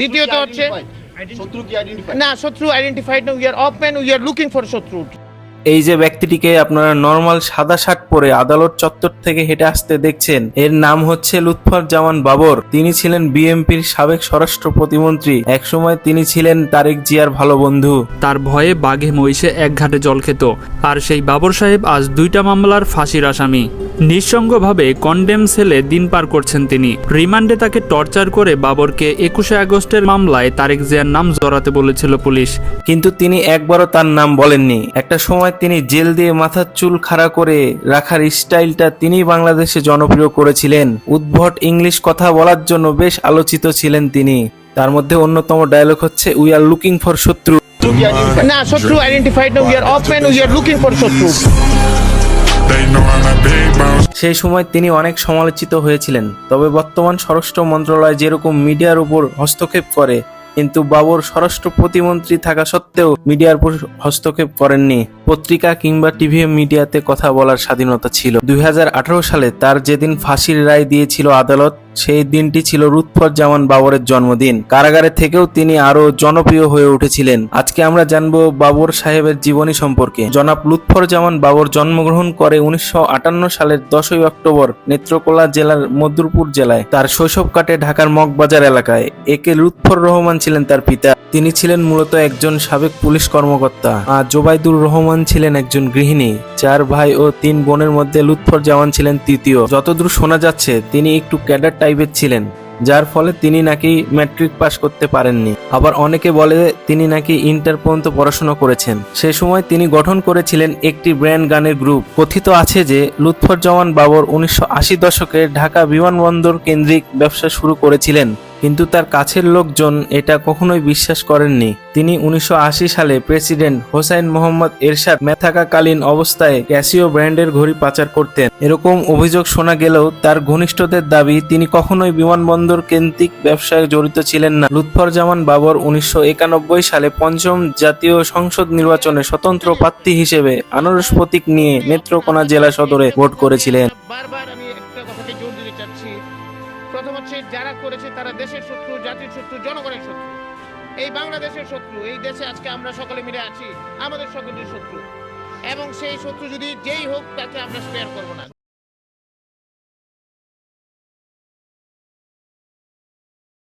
দ্বিতীয়ত হচ্ছে শত্রু কি আইডেন্টিফাই না শত্রু আইডেন্টিফাইড না we are off man we are looking for শত্রু। এই যে ব্যক্তিটিকে আপনারা নর্মাল সাদা শার্ট পরে আদালত চত্বর থেকে হেঁটে আসতে দেখছেন এর নাম হচ্ছে লুৎফর জামান বাবর। তিনি ছিলেন বিএমপির সাবেক স্বরাষ্ট্র প্রতিমন্ত্রী। একসময় তিনি ছিলেন তারেক জিয়ার ভালো বন্ধু। তার ভয়ে বাঘে মহিষে এক ঘাটে জল খেত। আর সেই বাবর সাহেব আজ দুইটা মামলার ফাঁসির আসামি। নিঃসঙ্গভাবে কন্ডেম সেলে দিন পার করছেন তিনি। রিমান্ডে তাকে টর্চার করে বাবরকে একুশে আগস্টের মামলায় তারেক জিয়ার নাম জড়াতে বলেছিল পুলিশ। কিন্তু তিনি একবারও তার নাম বলেননি। একটা সময় তিনি জেল দিয়ে মাথার চুল খাড়া করে রাখার স্টাইলটা তিনি বাংলাদেশে জনপ্রিয় করেছিলেন। উদ্ভট ইংলিশ কথা বলার জন্য বেশ আলোচিত ছিলেন তিনি। তার মধ্যে অন্যতম ডায়লগ হচ্ছে উই আর লুকিং ফর শত্রু। না শত্রু আইডেন্টিফাইড না we are off man we are looking for শত্রু। সেই সময় তিনি অনেক সমালোচিত হয়েছিলেন। তবে বর্তমান স্বরাষ্ট্র মন্ত্রণালয় যেরকম মিডিয়ার উপর হস্তক্ষেপ করে, কিন্তু বাবর স্বরাষ্ট্র প্রতিমন্ত্রী থাকা সত্ত্বেও মিডিয়ার উপর হস্তক্ষেপ করেননি। পত্রিকা কিংবা টিভি মিডিয়াতে কথা বলার স্বাধীনতা ছিল। দুই হাজার আঠারো সালে তার যেদিন ফাঁসির রায় দিয়েছিল আদালত সেই দিনটি ছিল রুৎফর জামান বাবরের জন্মদিন। কারাগারে থেকেও তিনি আরও জনপ্রিয় হয়ে উঠেছিলেন। আজকে আমরা জানব বাবর সাহেবের জীবনী সম্পর্কে। জনাব লুৎফর জামান বাবর জন্মগ্রহণ করে উনিশশো আটান্ন সালের দশই অক্টোবর নেত্রকোলা জেলার মধ্যপুর জেলায়। তার শৈশব কাটে ঢাকার মগবাজার এলাকায়। একে লুৎফর রহমান ছিলেন তার পিতা। তিনি ছিলেন মূলত একজন সাবেক পুলিশ কর্মকর্তা আর জোবাইদুর রহমান ছিলেন একজন গৃহিণী। চার ভাই ও তিন বোনের মধ্যে লুৎফর জামান ছিলেন তৃতীয়। যতদূর শোনা যাচ্ছে, তিনি একটু ক্যাডার টাইপের ছিলেন, যার ফলে তিনি নাকি ম্যাট্রিক পাশ করতে পারেননি। আবার অনেকে বলে তিনি নাকি ইন্টার পর্যন্ত পড়াশোনা করেছেন। সে সময় তিনি গঠন করেছিলেন একটি ব্র্যান্ড গানের গ্রুপ। কথিত আছে যে, লুৎফর জওয়ান বাবর উনিশশো আশি দশকে ঢাকা বিমানবন্দর কেন্দ্রিক ব্যবসা শুরু করেছিলেন। কিন্তু তার কাছের লোকজন এটা কখনোই বিশ্বাস করেননি। তিনি উনিশশো আশি সালে প্রেসিডেন্ট হোসাইন মোহাম্মদ এরশাদ মেথাকাকালীন অবস্থায় ক্যাসিও ব্র্যান্ডের ঘড়ি পাচার করতেন। এরকম অভিযোগ শোনা গেলেও তার ঘনিষ্ঠদের দাবি, তিনি কখনোই বিমানবন্দর কেন্দ্রিক ব্যবসায় জড়িত ছিলেন না। লুৎফর জামান বাবর উনিশশো একানব্বই সালে পঞ্চম জাতীয় সংসদ নির্বাচনে স্বতন্ত্র প্রার্থী হিসেবে আনারস প্রতীক নিয়ে নেত্রকোনা জেলা সদরে ভোট করেছিলেন। দেশের শত্রু, জাতির শত্রু, জনগণের শত্রু। এই বাংলাদেশের শত্রু, এই দেশে আজকে আমরা সকলে মিলে আছি, আমাদের সকলের শত্রু। এবং সেই শত্রু যদি যেই হোক, তাকে আমরা স্পেয়ার করব না।